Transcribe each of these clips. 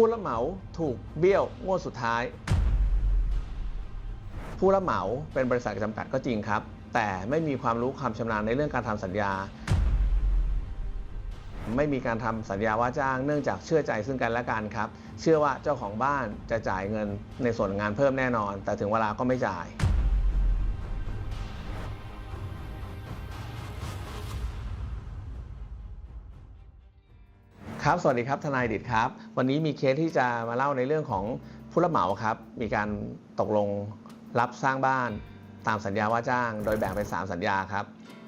ผู้รับเหมาถูกเบี้ยวงวดสุดท้าย ผู้รับเหมาเป็นบริษัทจำกัดก็จริงครับ แต่ไม่มีความรู้ความชำนาญในเรื่องการทำสัญญา ไม่มีการทำสัญญาว่าจ้างเนื่องจากเชื่อใจซึ่งกันและกันครับ เชื่อว่าเจ้าของบ้านจะจ่ายเงินในส่วนงานเพิ่มแน่นอน แต่ถึงเวลาก็ไม่จ่าย ครับ สวัสดีครับ ทนายดิดครับ วันนี้มีเคสที่จะมาเล่าในเรื่องของผู้รับเหมาครับ มีการตกลงรับสร้างบ้านตามสัญญาว่าจ้าง โดยแบ่งเป็น 3 สัญญาครับ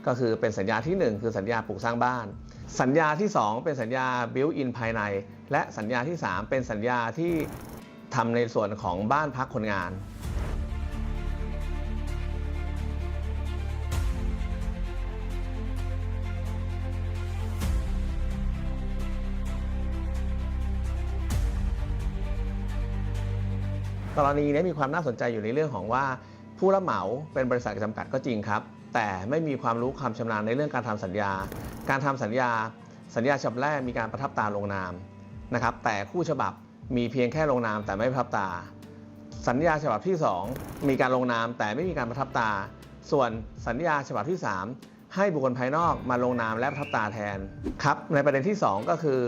ก็คือเป็นสัญญาที่ 1 คือสัญญาปลูกสร้างบ้าน สัญญาที่ 2 เป็นสัญญา built in ภายใน และสัญญาที่ 3 เป็นสัญญาที่ทำในส่วนของบ้านพักคนงาน กรณีนี้มีความน่าสนใจอยู่ในเรื่องของว่า ผู้รับเหมาเป็นบริษัทจำกัดก็จริงครับ แต่ไม่มีความรู้ความชำนาญในเรื่องการทำสัญญา การทำสัญญา สัญญาฉบับแรกมีการประทับตาลงนามนะครับ แต่คู่ฉบับมีเพียงแค่ลงนามแต่ไม่ประทับตา สัญญาฉบับที่ 2 มีการลงนามแต่ไม่มีการประทับตา ส่วนสัญญาฉบับที่ 3 ให้บุคคลภายนอกมาลงนามและประทับตาแทนครับในประเด็นที่ 2 ก็คือ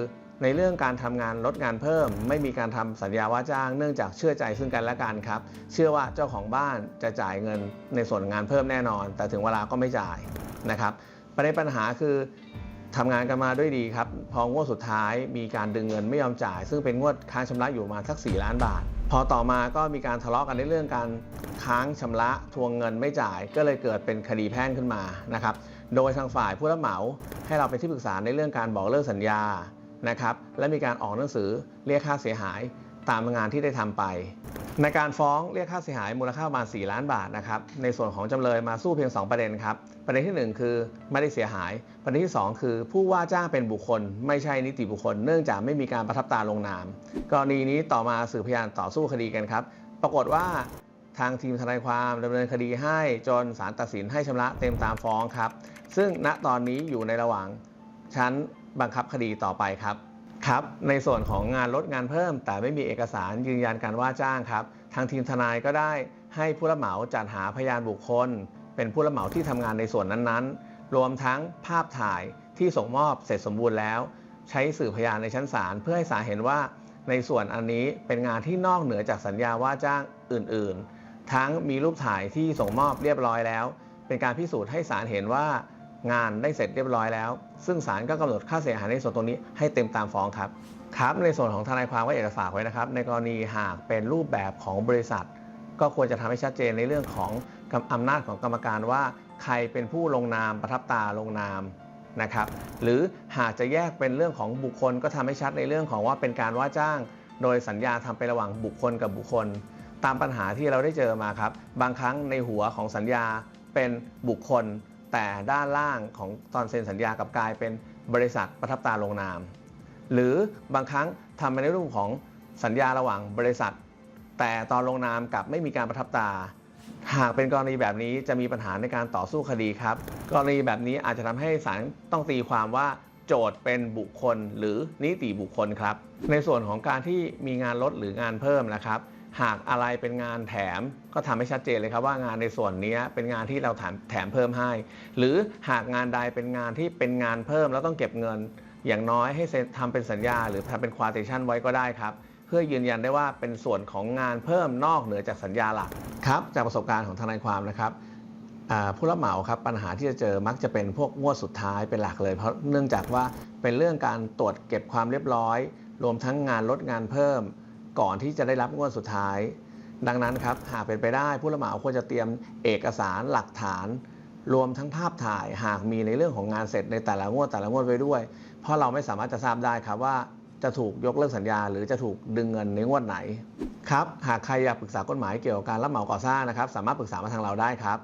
ในเรื่องการทำงานลดงานเพิ่ม ไม่มีการทำสัญญาว่าจ้างเนื่องจากเชื่อใจซึ่งกันและกันครับ เชื่อว่าเจ้าของบ้านจะจ่ายเงินในส่วนงานเพิ่มแน่นอน แต่ถึงเวลาก็ไม่จ่ายนะครับประเด็นปัญหาคือทำงานกันมาด้วยดีครับ พองวดสุดท้ายมีการดึงเงินไม่ยอมจ่าย ซึ่งเป็นงวดค้างชำระอยู่ประมาณสัก 4 ล้านบาท พอต่อมาก็มีการทะเลาะกันในเรื่องการค้างชำระทวงเงินไม่จ่าย ก็เลยเกิดเป็นคดีแพ่งขึ้นมานะครับ โดยทางฝ่ายผู้รับเหมาให้เราเป็นที่ปรึกษาในเรื่องการบอกเลิกสัญญา นะครับและมีการออกหนังสือเรียกค่าเสียหายตามงานที่ได้ทำไป ในการฟ้องเรียกค่าเสียหายมูลค่าประมาณ 4 ล้านบาทนะครับในส่วนของจำเลยมาสู้เพียง 2 ประเด็นครับประเด็นทีหนึ่1 คือไม่ได้เสียหาย ประเด็นที่ 2 คือ ผู้ว่าจ้างเป็นบุคคล ไม่ใช่นิติบุคคล เนื่องจากไม่มีการประทับตาลงนามกรณีนี้ต่อมาสืบพยานต่อสู้คดีกันครับ ปรากฏว่าทางทีมทนายความดำเนินคดีให้จนศาลตัดสินให้ชำระเต็มตามฟ้องครับ ซึ่งณตอนนี้อยู่ในระหว่างชั้น บังคับคดีต่อไปครับครับในส่วนของงานลดงานเพิ่ม แต่ไม่มีเอกสารยืนยันการว่าจ้างครับ ทางทีมทนายก็ได้ให้ผู้รับเหมาจัดหาพยานบุคคล เป็นผู้รับเหมาที่ทำงานในส่วนนั้นๆ รวมทั้งภาพถ่ายที่ส่งมอบเสร็จสมบูรณ์แล้ว ใช้สื่อพยานในชั้นศาลเพื่อให้ศาลเห็นว่า ในส่วนอันนี้เป็นงานที่นอกเหนือจากสัญญาว่าจ้างอื่น ๆ ทั้งมีรูปถ่ายที่ส่งมอบเรียบร้อยแล้ว เป็นการพิสูจน์ให้ศาลเห็นว่า งานได้เสร็จเรียบร้อยแล้ว ซึ่งศาลก็กำหนดค่าเสียหายในส่วนตรงนี้ให้เต็มตามฟ้องครับครับในส่วนของทนายความก็อยากจะฝากไว้นะครับ ในกรณีหากเป็นรูปแบบของบริษัท ก็ควรจะทำให้ชัดเจนในเรื่องของอำนาจของกรรมการว่า ใครเป็นผู้ลงนามประทับตาลงนามนะครับ หรือหากจะแยกเป็นเรื่องของบุคคลก็ทำให้ชัดในเรื่องของว่าเป็นการว่าจ้าง โดยสัญญาทำไประหว่างบุคคลกับบุคคล ตามปัญหาที่เราได้เจอมาครับ บางครั้งในหัวของสัญญาเป็นบุคคล แต่ด้านล่างของตอนเซ็นสัญญากับกลายเป็นบริษัทประทับตาลงนาม หรือบางครั้งทำในรูปของสัญญาระหว่างบริษัท แต่ตอนลงนามกับไม่มีการประทับตา หากเป็นกรณีแบบนี้จะมีปัญหาในการต่อสู้คดีครับ กรณีแบบนี้อาจจะทำให้ศาลต้องตีความว่าโจทย์เป็นบุคคลหรือนิติบุคคลครับ ในส่วนของการที่มีงานลดหรืองานเพิ่มนะครับ หากอะไรเป็นงานแถมก็ทำให้ชัดเจนเลยครับว่างานในส่วนนี้เป็นงานที่เราแถมเพิ่มให้ หรือหากงานใดเป็นงานที่เป็นงานเพิ่มแล้วต้องเก็บเงิน อย่างน้อยให้เซ็นทำเป็นสัญญา หรือทำเป็นควอเตชันไว้ก็ได้ครับ เพื่อยืนยันได้ว่าเป็นส่วนของงานเพิ่มนอกเหนือจากสัญญาหลักครับจากประสบการณ์ของทนายความนะครับผู้รับเหมาครับปัญหาที่จะเจอมักจะเป็นพวกงวดสุดท้ายเป็นหลักเลย เพราะเนื่องจากว่าเป็นเรื่องการตรวจเก็บความเรียบร้อย รวมทั้งงานลดงานเพิ่ม ก่อนที่จะได้รับงวดสุดท้าย ดังนั้นครับหากเป็นไปได้ผู้รับเหมาควรจะเตรียมเอกสารหลักฐาน รวมทั้งภาพถ่ายหากมีในเรื่องของงานเสร็จในแต่ละงวดแต่ละงวดไว้ด้วย เพราะเราไม่สามารถจะทราบได้ครับว่าจะถูกยกเลิกสัญญา หรือจะถูกดึงเงินในงวดไหนครับหากใครอยากปรึกษากฎหมายเกี่ยวกับการรับเหมาก่อสร้างนะครับ สามารถปรึกษามาทางเราได้ครับ